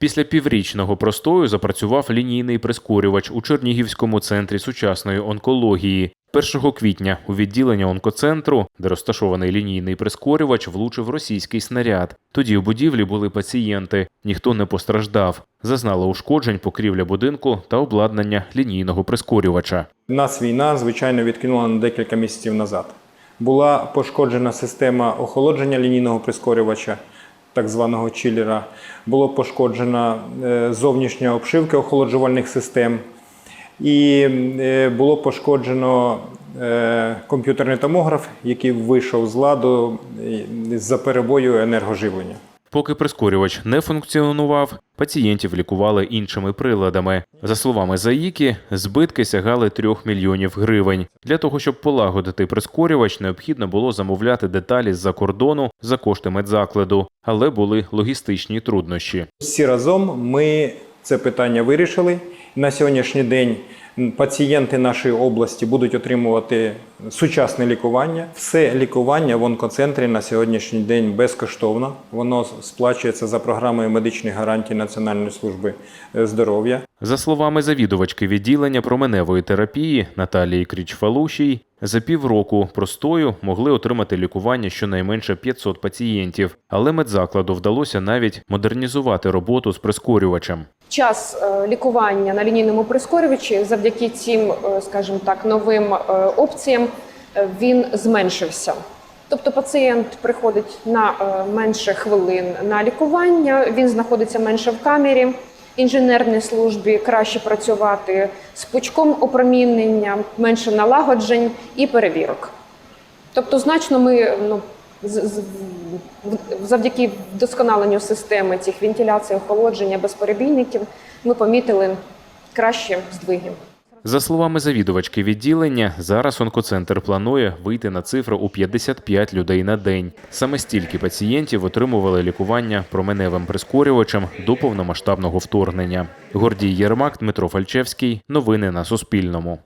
Після піврічного простою запрацював лінійний прискорювач у Чернігівському центрі сучасної онкології. 1 квітня у відділення онкоцентру, де розташований лінійний прискорювач, влучив російський снаряд. Тоді у будівлі були пацієнти, ніхто не постраждав. Зазнала ушкоджень покрівля будинку та обладнання лінійного прискорювача. Нас війна, звичайно, відкинула на декілька місяців назад. Була пошкоджена система охолодження лінійного прискорювача, так званого чилера. Було пошкоджена е, зовнішня обшивка охолоджувальних систем. І е, було пошкоджено е, комп'ютерний томограф, який вийшов з ладу за перебою енергоживлення. Поки прискорювач не функціонував, пацієнтів лікували іншими приладами. За словами Заїки, збитки сягали 3 мільйонів гривень. Для того, щоб полагодити прискорювач, необхідно було замовляти деталі з-за кордону за кошти медзакладу, але були логістичні труднощі. Всі разом ми це питання вирішили. На сьогоднішній день пацієнти нашої області будуть отримувати сучасне лікування. Все лікування в онкоцентрі на сьогоднішній день безкоштовно. Воно сплачується за програмою медичних гарантій Національної служби е, здоров'я. За словами завідувачки відділення променевої терапії Наталії Крічфалушій, за півроку простою могли отримати лікування щонайменше 500 пацієнтів, але медзакладу вдалося навіть модернізувати роботу з прискорювачем. Час е, лікування на лінійному прискорювачі завдяки цим, е, скажімо так, новим опціям він зменшився. Тобто пацієнт приходить на е, менше хвилин на лікування, він знаходиться менше в камері. Інженерній службі краще працювати з пучком опромінення, менше налагоджень і перевірок. Тобто, значно ми ну, завдяки вдосконаленню системи цих вентиляцій, охолодження, безперебійників, ми помітили кращі здвиги. За словами завідувачки відділення, зараз онкоцентр планує вийти на цифру у 55 людей на день. Саме стільки пацієнтів отримували лікування променевим прискорювачем до повномасштабного вторгнення. Гордій Єрмак, Дмитро Фальчевський. Новини на Суспільному.